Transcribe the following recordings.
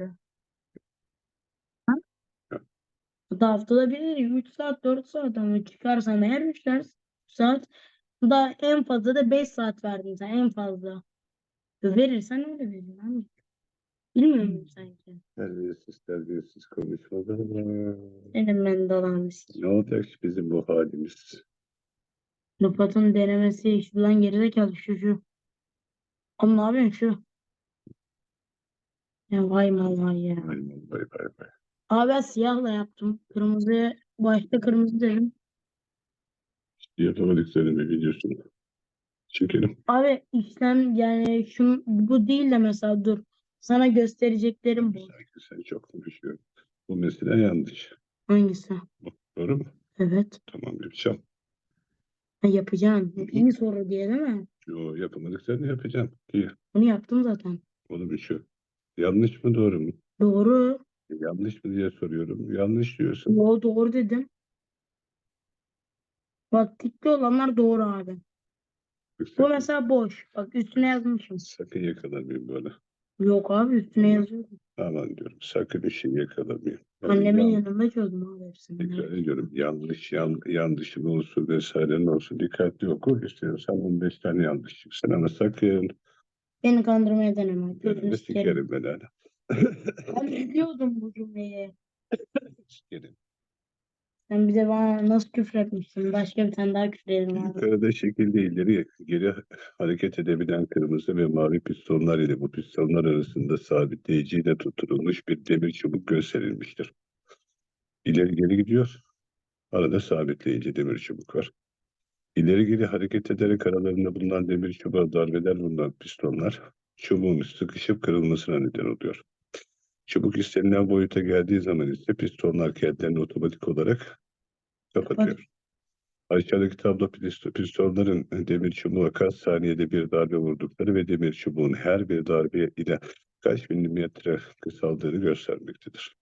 işte. Ha? Bu da haftada bir 3 saat 4 saat ama çıkarsan eğer 3 ders saat da en fazla da 5 saat verdin sen en fazla. Verirsen öyle verin abi. Bilmiyor musun sanki? Terbiyesiz terbiyesiz konuşmalar. Benim ben dolanmış. Ne olacak ki bizim bu halimiz? Lupat'ın denemesi şuradan gerizekalı şu şu. Ne yapıyorsun şu? Ya vay vay ya. Vay vay vay vay. Abi ben siyahla yaptım. Kırmızıya başta kırmızı dedim. Yapamadıklarını bir videosunu çekelim. Abi işlem yani şu bu değil de mesela dur. Sana göstereceklerim bu. Sanki sen çok konuşuyorsun. Bu mesele yanlış. Hangisi? Doğru mu? Evet. Tamam yapacağım. Ha, yapacağım. İyi soru diye değil mi? Yo, yapamadıklarını yapacağım. İyi. Bunu yaptım zaten. Onu bir şu. Yanlış mı doğru mu? Doğru. Yanlış mı diye soruyorum. Yanlış diyorsun. Yo doğru dedim. Bak tikli olanlar doğru abi. Bu Sakın, mesela boş. Bak üstüne yazmışım. sakın yakalamayayım böyle. Yok abi üstüne yazıyorum. Aman diyorum. Sakın işi yakalamayayım. Yani Annemin yan- yanında çözdüm abi hepsini. Tekrar ediyorum. Yanlış, yan, yanlışın olsun vesaire ne olsun dikkatli oku. İstiyorsan 15 tane yanlış çıksın ama sakın. Beni kandırmaya deneme. Gözünü sikerim. ben hala. Ben biliyordum bu cümleyi. Sikerim. Sen bize bana nasıl küfür etmiştin? Başka bir tane daha küfür edelim abi. Yukarıda şekilde ileri geri hareket edebilen kırmızı ve mavi pistonlar ile bu pistonlar arasında sabitleyiciyle tutturulmuş bir demir çubuk gösterilmiştir. İleri geri gidiyor. Arada sabitleyici demir çubuk var. İleri geri hareket ederek aralarında bulunan demir çubuğa darbeler bulunan pistonlar çubuğun sıkışıp kırılmasına neden oluyor. Çubuk istenilen boyuta geldiği zaman ise pistonlar kendilerini otomatik olarak kapatıyor. Aşağıdaki tablo pist- pistonların demir çubuğa kaç saniyede bir darbe vurdukları ve demir çubuğun her bir darbe ile kaç milimetre kısaldığını göstermektedir.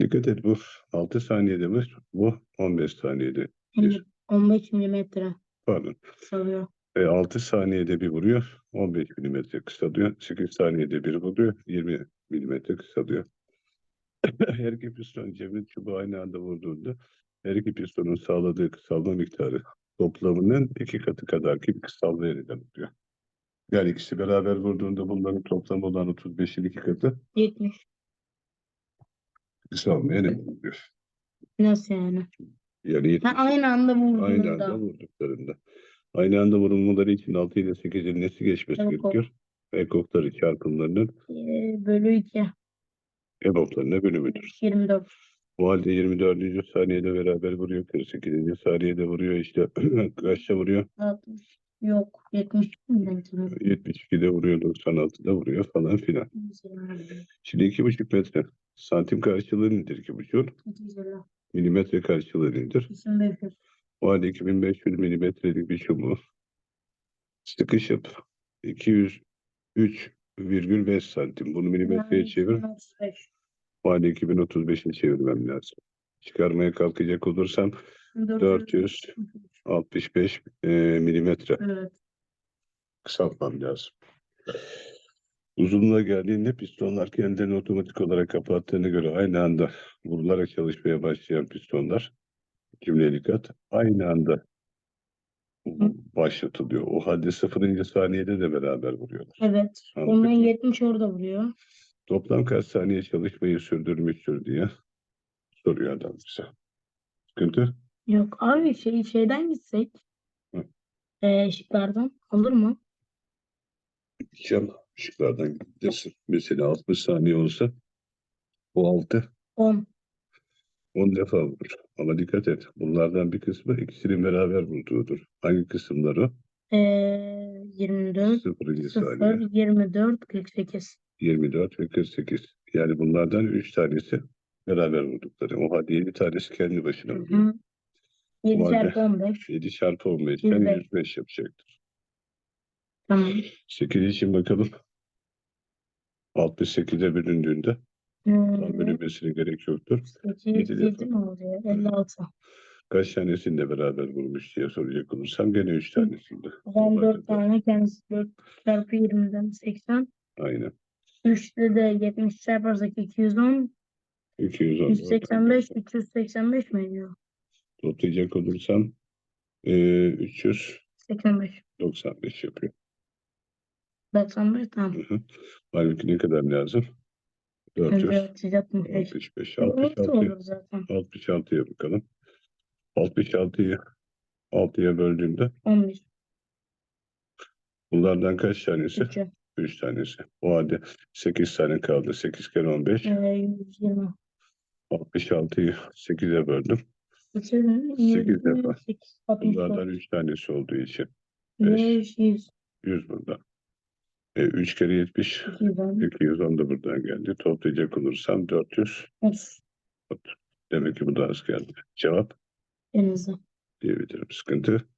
Dikkat et bu 6 saniyede mi? Bu 15 saniyede. Bir. 15 milimetre Pardon. salıyor. E, 6 saniyede bir vuruyor. 15 milimetre kısalıyor. 8 saniyede bir vuruyor. 20 milimetre kısalıyor. Her iki piston cebin çubuğu aynı anda vurduğunda her iki pistonun sağladığı kısalma miktarı toplamının iki katı kadar ki bir kısalmaya neden oluyor. Yani ikisi beraber vurduğunda bunların toplamı olan 35'in iki katı 70. kısalmaya neden oluyor. Nasıl yani? Yani 70 Ha, aynı anda aynı anda vurduklarında. Aynı anda vurulmaları için 6 ile 8'in nesi geçmesi Ekok. gerekiyor? Ekokları çarpımlarının Ee, bölü 2. eboplarına bölümüdür. 24. O halde 24. saniyede beraber vuruyor. 48. saniyede vuruyor işte. Kaçta vuruyor? 60. Yok. 70 milimetre. 72'de vuruyor. 96'da vuruyor falan filan. Şimdi 2,5 metre. Santim karşılığı nedir 2,5? 250. Milimetre karşılığı nedir? 2500. O halde 2500 milimetrelik bir çubuğu sıkışıp 203,5 santim. Bunu milimetreye çevir. 35. O halde 2035'e çevirmem lazım. Çıkarmaya kalkacak olursam 400. 65 e, milimetre Evet. kısaltmam lazım. Uzunluğa geldiğinde pistonlar kendilerini otomatik olarak kapattığına göre aynı anda vurularak çalışmaya başlayan pistonlar cümleye dikkat aynı anda başlatılıyor. O halde sıfırıncı saniyede de beraber vuruyorlar. Evet. Anladık Ondan mı? 70 orada vuruyor. Toplam kaç saniye çalışmayı sürdürmüştür diye soruyor adam bize. Sıkıntı? Yok abi şey şeyden gitsek. Hı. Ee, şıklardan olur mu? Şam ışıklardan gidersin. Mesela 60 saniye olsa o 6 10. 10 defa vurur. Ama dikkat et. Bunlardan bir kısmı ikisinin beraber vurduğudur. Hangi kısımlar o? Ee, 24. 0. 0, saniye. 24, 48. 24 ve 48. Yani bunlardan 3 tanesi beraber vurdukları. O halde 7 tanesi kendi başına vuruyor. hı. 7 O halde- çarpı 15. 7 çarpı 15'ten 105. 105 yapacaktır. Tamam. 8 için bakalım. 68'e bölündüğünde tam Hmm, bölünmesine gerek yoktur. 8, Yedi 7 defa. mi oluyor? 56. Kaç tanesini de beraber vurmuş diye soracak olursam gene 3 tanesinde. Zaman O 4 halde tane kendisi 4 çarpı 20'den 80. Aynen. 3'te de 70 çarparsak 210, 210. 185, 385 mi ediyor? Toplayacak olursam e, 395 85. yapıyor. 95 tamam. Halbuki ne kadar lazım? 400. 465. 65. Orta 66. olur zaten. 66'ya bakalım. 66'yı 6'ya böldüğümde 11. bunlardan kaç tanesi? 3'ü. 3 tanesi. O halde 8 tane kaldı. 8 kere 15. Ee, 120. 66'yı 8'e böldüm. 3'ü. Sekiz defa. 8. Bunlardan 64. 3 tanesi olduğu için beş. 5, 100. 100 burada. E, 3 kere 70. 210. 210 da buradan geldi. Toplayacak olursam 400. 30. Demek ki bu da az geldi. Cevap En azı. diyebilirim. Sıkıntı.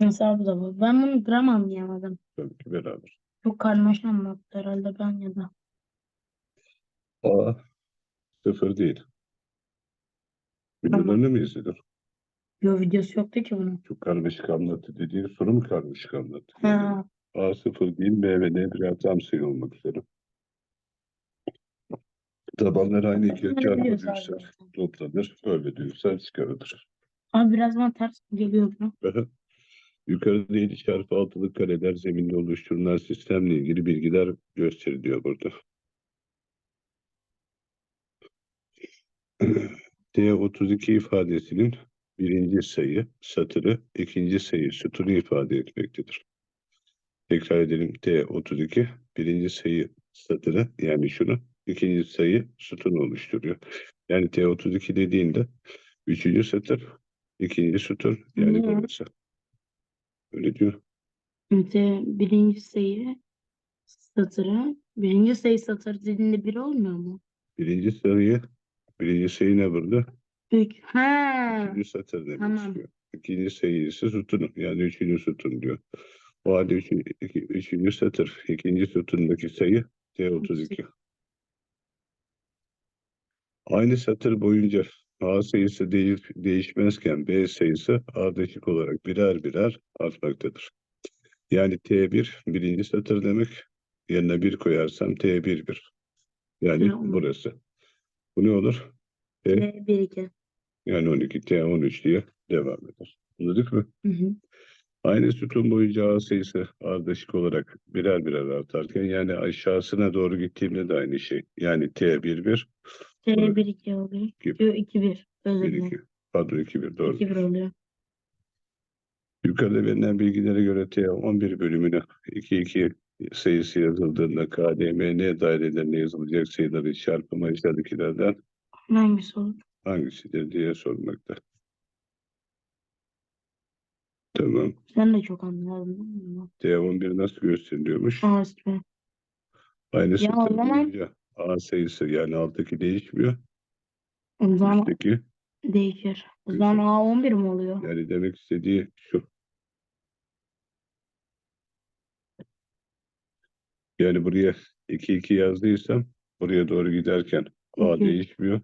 Mesela bu da bu. Ben bunu gram anlayamadım. Tabii ki beraber. Çok karmaşa anlattı herhalde ben ya da. A sıfır değil. Videolarını mı izledin? Yo videosu yoktu ki bunun. Çok karmaşık anlattı dediğin soru mu karmaşık anlattı? Ha, A sıfır değil B ve N birer tam sayı olmak üzere. Tabanları aynı ikiye bunları biliyoruz abi çarpılırsa zaten. toplanır. Böyle diyorsa çıkarılır. Abi biraz bana ters geliyor bu. Yukarıda 7 çarpı 6'lık kareler zeminde oluşturulan sistemle ilgili bilgiler gösteriliyor burada. D32 ifadesinin birinci sayı satırı, ikinci sayı sütunu ifade etmektedir. Tekrar edelim. D32 birinci sayı satırı yani şunu, ikinci sayı sütunu oluşturuyor. Yani T32 dediğinde üçüncü satır, ikinci sütun yani Hı. burası. Öyle diyor. Şimdi birinci sayı satırı. Birinci sayı satır dediğinde bir olmuyor mu? Birinci sayı, birinci sayı ne burada? Üç. Ha. Üçüncü satır demek Tamam. istiyor. İkinci sayı ise sütunu. Yani üçüncü sütun diyor. O halde üçüncü, iki- üçüncü satır, ikinci sütundaki sayı T32. Aynı satır boyunca A sayısı değil, değişmezken B sayısı ardışık olarak birer birer artmaktadır. Yani T1 birinci satır demek. Yerine 1 koyarsam T1 1. Yani burası. Bu ne olur? T Ve bir iki. Yani 12 T13 diye devam eder. Anladık mı? Hı hı. Aynı sütun boyunca A sayısı ardışık olarak birer birer artarken yani aşağısına doğru gittiğimde de aynı şey. Yani T1 1, T bir iki oluyor. Gibi. Yo iki bir. Özür 1 dilerim. 2. Pardon 2 1 doğru. İki bir oluyor. Yukarıda verilen bilgilere göre T11 bölümüne 2 2 sayısı yazıldığında KDMN dairelerine yazılacak sayıların çarpımı aşağıdakilerden Hangisi olur? Hangisidir diye sormakta. Tamam. Sen de çok mi? T11 nasıl gösteriliyormuş? Aa, süper. Aynı Ya o zaman- A sayısı yani alttaki değişmiyor. O zaman Üstteki değişir. O zaman A11 mi oluyor? yani demek istediği şu. Yani buraya 2 2 yazdıysam buraya doğru giderken A değişmiyor.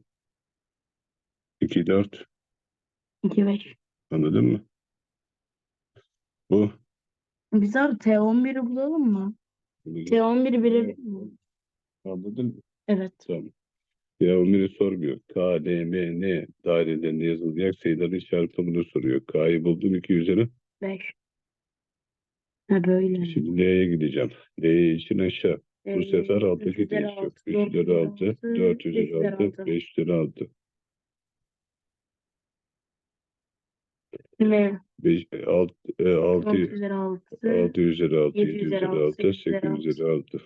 2 4 2 5. anladın mı? Bu Biz abi T11'i bulalım mı? bunu T11'i bile Evet. anladın mı? Evet. Tamam. Ya Ömer'i sormuyor. K, D, M, N dairelerinde yazılacak sayıların çarpımını soruyor. K'yı buldum 2 üzeri. 5. Ha böyle. Şimdi L'ye gideceğim. L için aşağı. Bu sefer alttaki değişiyor. altı, 3 dört üzeri üzeri 6, altı, 4 beş üzeri üzeri 6, altı. 5 üzeri 6. Ne? 5, 6, 6, 6 üzeri 6. 6 üzeri 6, Yedi 7 üzeri üzeri altı, 6, sekiz 8 üzeri altı. üzeri 6.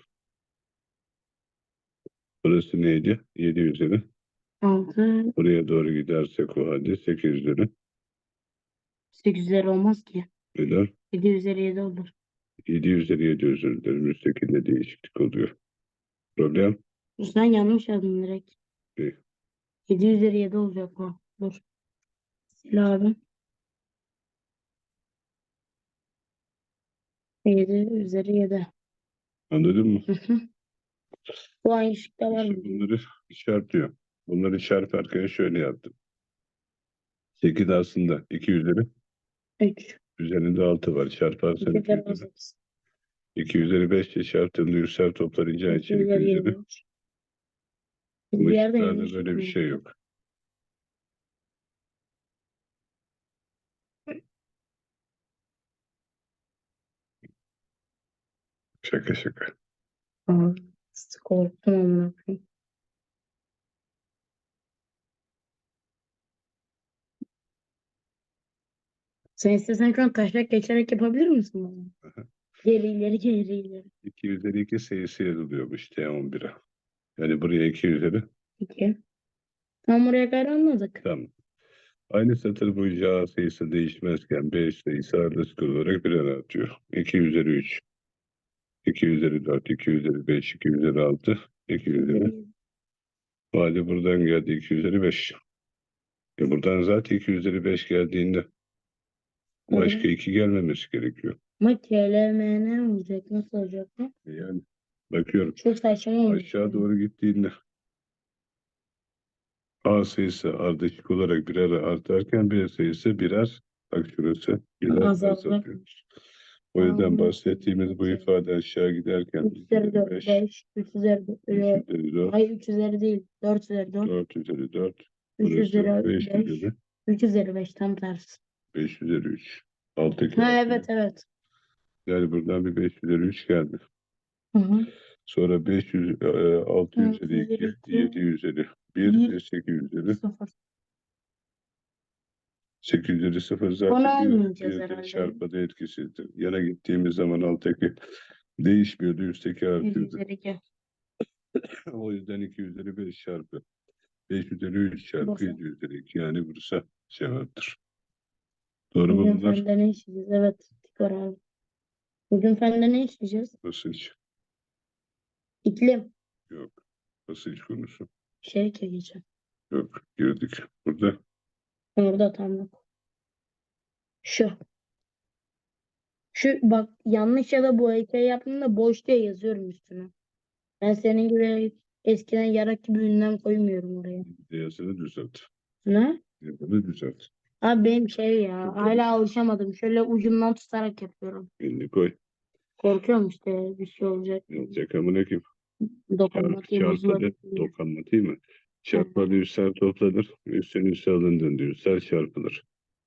Burası neydi? 7 üzeri. 6. Buraya doğru gidersek o halde 8 üzeri. 8 üzeri olmaz ki. Neden? 7 üzeri 7 olur. 7 üzeri 7 özür dilerim. Üsttekinde değişiklik oluyor. Problem Sen yanlış yazdın direkt. Ne? 7 üzeri 7 olacak o. Dur. Sil abi. 7 üzeri 7. anladın mı? Hı hı. Bu aynı şıkta var İşte mı? bunları işaretliyor. Bunları çarparken şöyle yaptım. 8 aslında 2 üzeri 3. Üzerinde 6 var. Çarparsan 2 2 kere üzeri. 18. 2 üzeri 5 ile çarptığında üstel toplanacağı 2 için 2 üzeri üzeri. 23. Bu yanlış böyle bir şey yok. Şaka şaka. Aa, korktum amına koyayım. Sen istesen şu an taşak geçerek yapabilir misin bunu? Geri ileri geri ileri. 2 üzeri 2 sayısı yazılıyormuş T11'e. Yani buraya 2 üzeri. İki. Tam oraya kadar anladık. Tamam. Aynı satır boyunca A sayısı değişmezken B sayısı ardışık olarak birer artıyor. 2 üzeri 3. 2 üzeri 4, 2 üzeri 5, 2 üzeri 6, 2 üzeri. Halde buradan geldi 2 üzeri 5. E buradan zaten 2 üzeri 5 geldiğinde başka Evet. 2 gelmemesi gerekiyor. Ama KLMN olacak. Nasıl olacak bu? E Yani bakıyorum Çok saçma olmuş. aşağı doğru gittiğinde A sayısı ardışık olarak birer artarken B sayısı birer bak şurası birer azalıyor. O yüzden bahsettiğimiz bu ifade aşağı giderken 3 üzeri 4, 5, 5, 3 üzeri 4, 3 üzeri 4, hayır 3 üzeri değil, 4 üzeri 4, 4 üzeri 4, 3 burası üzeri 5 5, üzeri 3 üzeri 5 tam tersi. 5 üzeri 3. Alttaki Ha altı. evet evet. Yani buradan bir 5 üzeri 3 geldi. Hı hı. Sonra 500, e, 6 Altı üzeri 2, üzeri iki, 7 üzeri 1 bir, ve 8 üzeri. 0. 8 üzeri 0 Onu zaten bir, bir çarpıda etkisizdir. Yana gittiğimiz zaman alttaki değişmiyordu, üstteki 1 artıyordu. üzeri 2. O yüzden 2 üzeri 5 çarpı 5 üzeri 3 çarpı Bursa. 7 üzeri 2 yani Bursa cevaptır. Doğru mu Bugün bunlar? fende ne işleyeceğiz? Evet. Tikor abi. Bugün fende ne işleyeceğiz? Basınç İklim. yok. Basınç konusu Şey geçen. yok. Girdik. Burada Orada tam yok. Şu. Şu bak yanlış ya da bu heykel yaptığımda boş diye yazıyorum üstüne. Ben senin gibi eskiden yarak gibi ünlem koymuyorum oraya. yazını düzelt. Ne? Yazını düzelt. Abi benim şey ya Çok hala yanlış. alışamadım. Şöyle ucundan tutarak yapıyorum. Elini koy. Korkuyorum işte bir şey olacak. Yazacak amına kim? Çarp, Dokunmatiği çarpı bozulabilir de diye. dokanmatiği mi? Çarpma üstel toplanır. Üstten üste alındığında üstel çarpılır.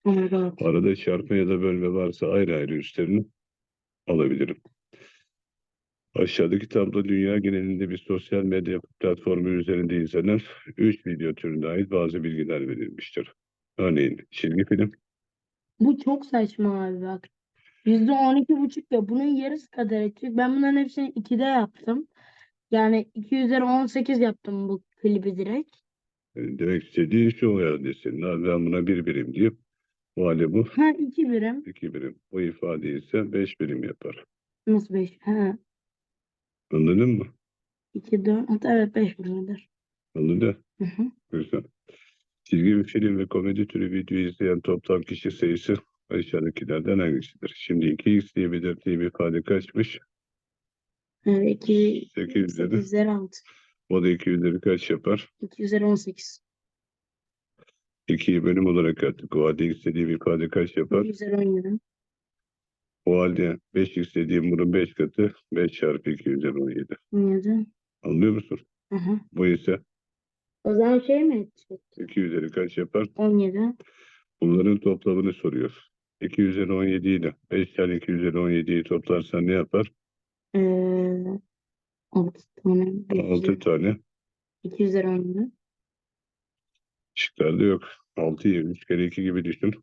Evet. Arada çarpma ya da bölme varsa ayrı ayrı üstlerini alabilirim. Aşağıdaki tablo dünya genelinde bir sosyal medya platformu üzerinde izlenen 3 video türüne ait bazı bilgiler verilmiştir. Örneğin çizgi film, Bu çok saçma abi bak. Yüzde on iki buçuk ya bunun yarısı kadar edecek. Ben bunların hepsini 2'de yaptım. Yani 2 üzeri 18 yaptım bu klibi direkt. e, demek istediği şu yani senin. Abi Ben buna bir birim diyeyim. O halde bu Ha 2 birim. 2 birim. O ifade ise 5 birim yapar. Nasıl 5? Ha Anladın mı? 2 4 hatta evet 5 birimdir. Anladın? Hı hı. Güzel. Çizgi bir film ve komedi türü video izleyen toplam kişi sayısı aşağıdakilerden hangisidir? Şimdi 2x diye belirttiğim ifade kaçmış? Evet 2 8 8 üzeri. üzeri 6. O da 2 üzeri kaç yapar? 2 üzeri 18. 2'yi bölüm olarak attık. O halde x dediğim ifade kaç yapar? 2 üzeri 17. O halde 5x dediğim bunun 5 katı. 5 çarpı 2 üzeri 17. 17. Anlıyor musun? Hı hı. Bu ise O zaman şey mi edecek? 2 üzeri kaç yapar? 17. Bunların toplamını soruyor. 2 üzeri 17 ile 5 tane 2 üzeri 17'yi toplarsan ne yapar? Ee, 6 tane. 6 tane. 2 üzeri 17. Şıklarda yok. 6'yı 3 kere 2 gibi düşün.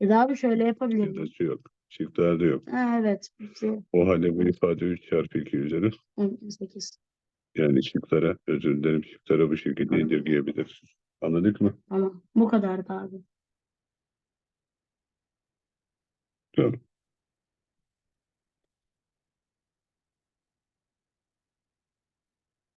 Ya da abi şöyle yapabilirim. Yadası yok. Şıklarda yok. Ha evet. Şey, O halde bu ifade 3 çarpı 2 üzeri. 18. Yani şıklara, özür dilerim şıklara bu şekilde Anladım. indirgeyebiliriz. Anladık mı? Tamam. Bu kadardı abi. Tamam.